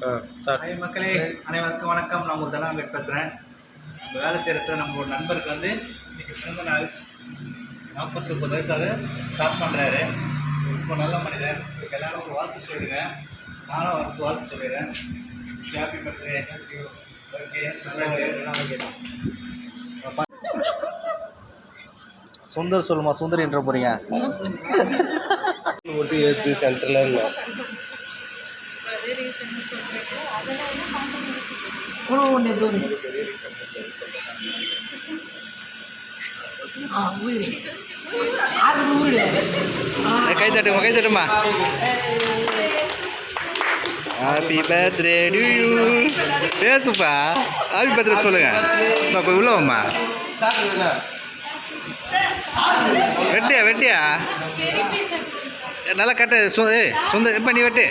Sir. மக்களே அனைவருக்கும் வணக்கம். நான் உங்கள் தனாம்பேட் பேசுகிறேன் இந்த வேலை செய்கிறத நம்ம ஒரு நண்பருக்கு வந்து இன்னைக்கு பிறந்த நாள். நாற்பத்தி ஒம்பது வயசாக ஸ்டார்ட் பண்ணுறாரு ரொம்ப நல்ல மனிதர். இதுக்கு எல்லாரும் ஒரு வாழ்த்து சொல்லிடுங்க நானும் அவருக்கு வாழ்த்து சொல்லிடுறேன். ஹாப்பி பர்த்டே ஓகே சுந்தர் சொல்லுமா? சுந்தர் என்ற போகிறீங்க மட்டும் ஏற்று சென்டரில் தட்டுமா கை தட்டுமா? ஹாப்பி பர்த்டே டு யூ பேசுப்பா ஹாப்பி பர்த்டே சொல்லுங்க. நான் போய் வெட்டியா வெட்டியா? நல்லா கட்டு சு சுந்தர் இப்போ நீ வெட்டு?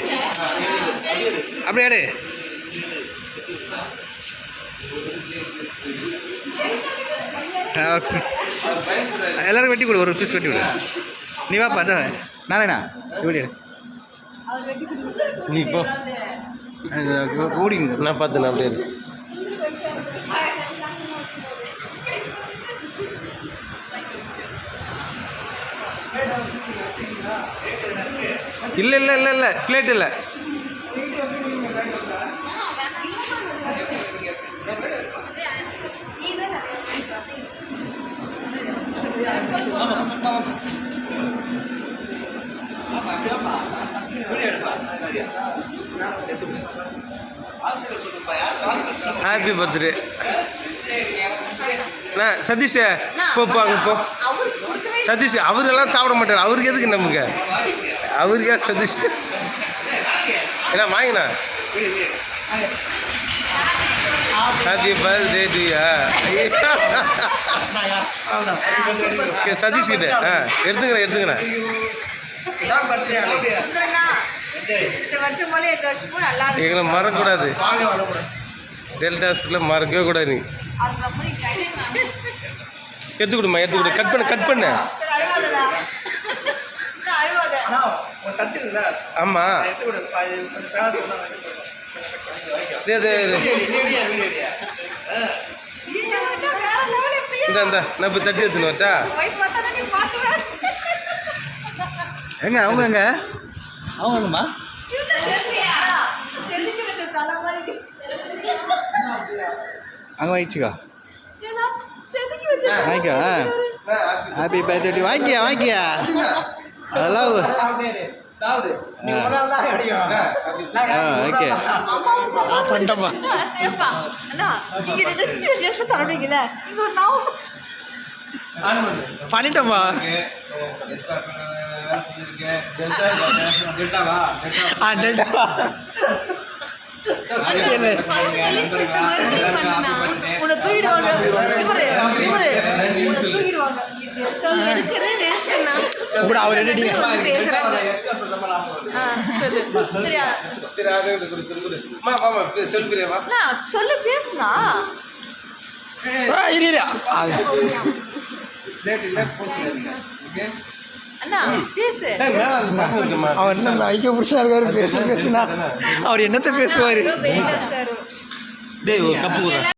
அப்படியே எடு ஆ, எல்லாரும் வெட்டி கொடு ஒரு பீஸ் வெட்டி விடு நீ வாப்பா அதான் நானேண்ணா இப்படி நீ போ. ஓடிங்க நான் பார்த்தேன் அப்படியே இல்லை இல்லை இல்லை இல்லை. பிளேட் இல்லை. ஹாப்பி பர்த்டே சதீஷ் போ போ அங்கே போ. சதீஷ் அவரெல்லாம் சாப்பிட மாட்டார். அவருக்கு எதுக்கு நமக்கு அவருக்கு ஏன் சதீஷ். என்ன வாங்கினா? Happy birthday to okay Satish கிட்ட. ஆ எடுத்துக்கிறேன் எடுத்துக்கிறேன். இந்த வருஷம் போல எங்க வருஷமும் நல்லா இருக்கு எங்களை மறக்கக்கூடாது டெல்டா ஹாஸ்பிட்டலில் மறக்கவே கூடாது நீ எடுத்து கொடுமா எடுத்து கொடு. கட் பண்ணு கட் பண்ணு. சரி, ஆமாம் இந்த இந்த நான் இப்போ தட்டி எடுத்துன்னு வரட்டா? எங்க அவங்க எங்க? அவங்க வந்துமா? அங்கே வாங்கிச்சுக்கோ. வாங்கிக்கோ. ஹாப்பி பர்த்டே வாங்கிக்கியா வாங்கிக்கியா? அதெல்லாம் ஆ ஓகே. நான் பண்ணிட்டோம்மா ஆ டெல்டா. உன்னை தூக்கிடுவாங்க. தூக்கிடுவாங்க. கூட அவர் ரெடி சொல்லு. பேசுனா. இரு அவர் என்ன ஐக்கிய புருஷா இருக்காரு? பேச பேசுனா. அவர் என்னத்த பேசுவார்? டேய் கப்பு